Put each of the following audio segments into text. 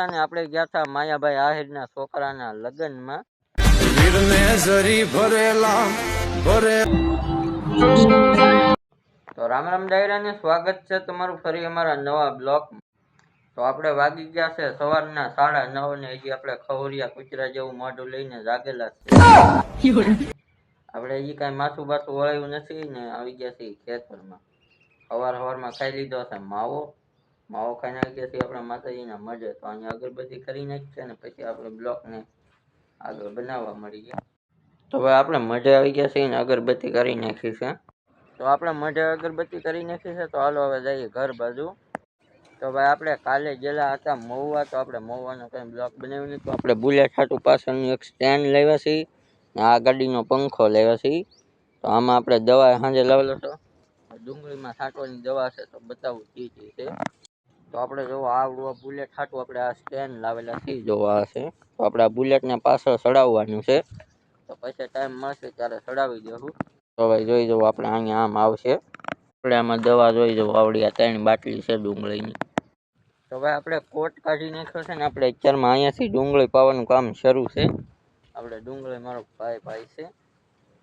હતા ને આપણે ગયા હતા માયાભાઈ આહિરના છોકરાના લગ્નમાં. તો રામ રામ ડાયરાને સ્વાગત છે તમારું ફરી અમારા નવા બ્લોગ તો આપણે વાગી ગયા છે સવારના સાડા નવ ને હજી આપણે ખવરિયા કુચરા જેવું મોઢું લઈને જાગેલા છે આપણે હજી કાંઈ માથું બાથું વળાયું નથી ને આવી ગયા છીએ ખેતરમાં. સવાર સવારમાં ખાઈ લીધો છે માવો. માવો આવી ગયા છીએ આપણા માતાજીના મઢે તો અહીંયા અગરબત્તી કરી નાખી છે અને પછી આપણે બ્લોકને આગળ બનાવવા મળી ગયા તો હવે આપણે મઢે આવી ગયા છીએ અને અગરબત્તી કરી નાખી છે. તો આપણે મઢે અગરબત્તી કરી નાખી છે તો હાલો હવે જઈએ ઘર બાજુ. તો ભાઈ આપણે કાલે ગયેલા હતા મહુવા તો આપણે મહુવાનો કંઈ બ્લોક બનાવ્યો નહીં. તો આપણે બુલેટ હાટું પાછળનું એક સ્ટેન્ડ લેવા છીએ ને આ ગાડીનો પંખો લેવા છીએ. તો આમાં આપણે દવા સાંજે લાવેલો હતો. ડુંગળીમાં છાંટવાની દવા છે તો બતાવું જી જી છે. તો આપણે જો આવડું આ બુલેટ હાટું આપણે આ સ્ટેન્ડ લાવેલા છે જોવા છે. તો આપણે આ બુલેટને પાછળ ચડાવવાનું છે. તો પછી ટાઈમ મળશે ત્યારે ચડાવી દઉં તો ભાઈ જોઈ જવું આપણે અહીંયા આમ આવશે. આપણે આમાં દવા જોઈ જવું આવડી આ ત્રણ બાટલી છે ડુંગળીની. તો ભાઈ આપણે કોટ કાઢી નાખ્યો છે ને આપણે અત્યારમાં અહીંયાથી ડુંગળી પાવાનું કામ શરૂ છે. આપણે ડુંગળી મારો ભાઈ ભાઈ છે.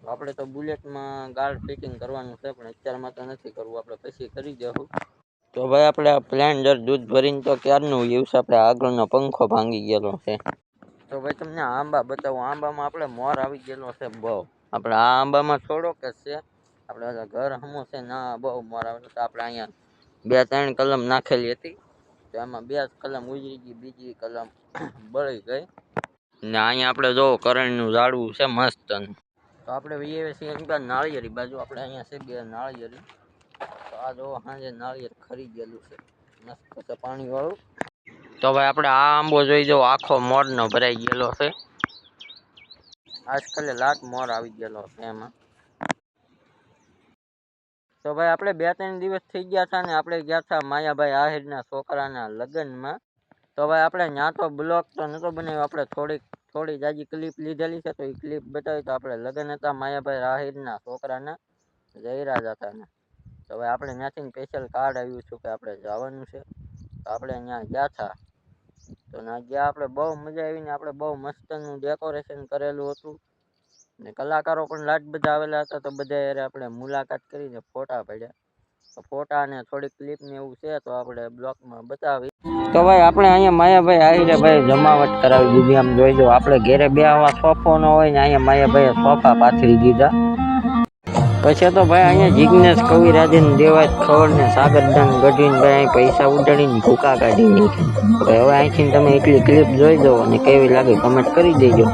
આપણે તો બુલેટમાં ગાર્ડ ફિટિંગ કરવાનું છે, પણ અત્યારમાં તો નથી કરવું. આપણે પછી કરી દેવું. તો ભાઈ આપણે આ પ્લેન્ડર દૂધ ભરીને તો ક્યારનું યુઝ આપણે આગળનો પંખો ભાંગી ગયેલો છે. તો ભાઈ તમને આંબા બતાવું. આંબામાં આપણે મોર આવી ગયેલો છે બહુ. આપણે આ આંબામાં થોડો કે છે. આપણે ઘર હમો છે ના બહુ મોર આવેલો તો આપણે અહીંયા બે ત્રણ કલમ નાખેલી હતી. તો એમાં બે કલમ ઉજળી ગઈ, બીજી કલમ બળી ગઈ. ને અહીંયા આપણે જો કરણનું ઝાડવું છે મસ્ત. તો આપણે વીએ છીએ નાળિયેરી બાજુ. આપણે અહીંયા છે બે નાળિયેરી. આ જો સાંજે નાળિયેર ખરી ગયેલું છે. મસ્ત છે પાણીવાળું. તો ભાઈ આપણે આ આંબો જોઈ જો આખો મોરનો ભરાઈ ગયેલો છે. આજકાલે લાટ મોર આવી ગયેલો છે એમાં. તો ભાઈ આપણે બે ત્રણ દિવસ થઈ ગયા હતા ને આપણે ગયા હતા માયાભાઈ આહિરના છોકરાના લગ્નમાં. તો ભાઈ આપણે ત્યાં તો બ્લોગ તો નતો બનાવ્યો, આપણે થોડીક, થોડી જાજી ક્લિપ લીધેલી છે, તો એ ક્લિપ બતાવી તો આપણે લગ્ન હતા માયાભાઈ આહિરના છોકરાના, જયરાજ હતા ને તો હવે આપણે ત્યાંથી સ્પેશિયલ કાર્ડ આવ્યું છું કે આપણે જવાનું છે. તો આપણે ત્યાં ગયા હતા તો ના ગયા આપણે બહુ મજા આવીને આપણે બહુ મસ્તનું ડેકોરેશન કરેલું હતું. ને કલાકારો પણ લાટ બધા આવેલા હતા તો બધા યારે આપણે મુલાકાત કરીને ફોટા પાડ્યા. તો ફોટા ને થોડીક ક્લિપ ને એવું છે તો આપણે બ્લોકમાં બતાવી. તો ભાઈ આપણે અહીંયા માયાભાઈ આવી આવીને ભાઈ જમાવટ કરાવી દીધી. આમ જોઈ જો આપણે ઘેરે બે આવા સોફો ન હોય ને અહીંયા માયાભાઈએ સોફા પાથરી દીધા. પછી તો ભાઈ અહીંયા જિજ્ઞેશ કવિરાજન દેવાજ ખવડ ને સાગરદાન ગઢીને ભાઈ અહીં પૈસા ઉડાડીને ભૂકા કાઢી નાખી હવે અહીંથી તમે એટલી ક્લિપ જોઈ દો અને કેવી લાગે કમેન્ટ કરી દેજો.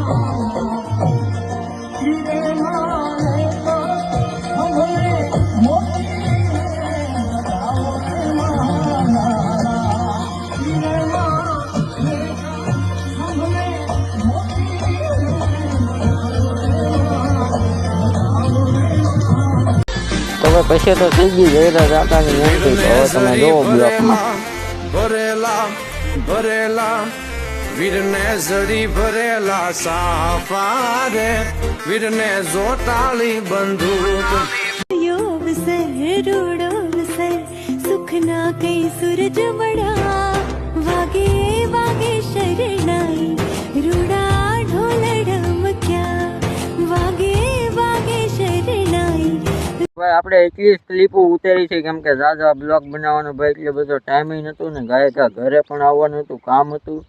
તો પછી તો થઈ ગઈ જયરાજ આકાની એન્ટ્રી તો હવે તમે જોવો બ્લોકમાં ભરેલા ભરેલા વીરને જડી ભરેલા સાફા રે વીરને જોટાળી બંદૂક રૂડો રૂડોવસર સુખના કઈ સૂરજ મળા આપણે એટલી સ્લીપો ઉતારી છે કેમ કે દાદા બ્લોગ બનાવવાનો ભાઈ એટલે બધો ટાઈમિંગ નહોતું ને ગાયકા ઘરે પણ આવવાનું હતું, કામ હતું.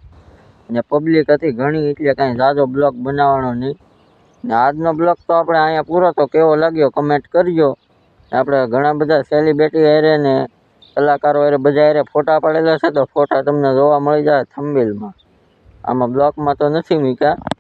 ને પબ્લિક હતી ઘણી, એટલે કાંઈ દાદો બ્લોગ બનાવવાનો નહીં. ને આજનો બ્લોગ તો આપણે અહીંયા પૂરો તો કેવો લાગ્યો કમેન્ટ કરજો. આપણે ઘણા બધા સેલિબ્રિટી હારે ને કલાકારો હારે બધા હારે ફોટા પાડેલા છે તો ફોટા તમને જોવા મળી જાય થંબેલમાં આમાં બ્લોકમાં તો નથી મૂક્યા.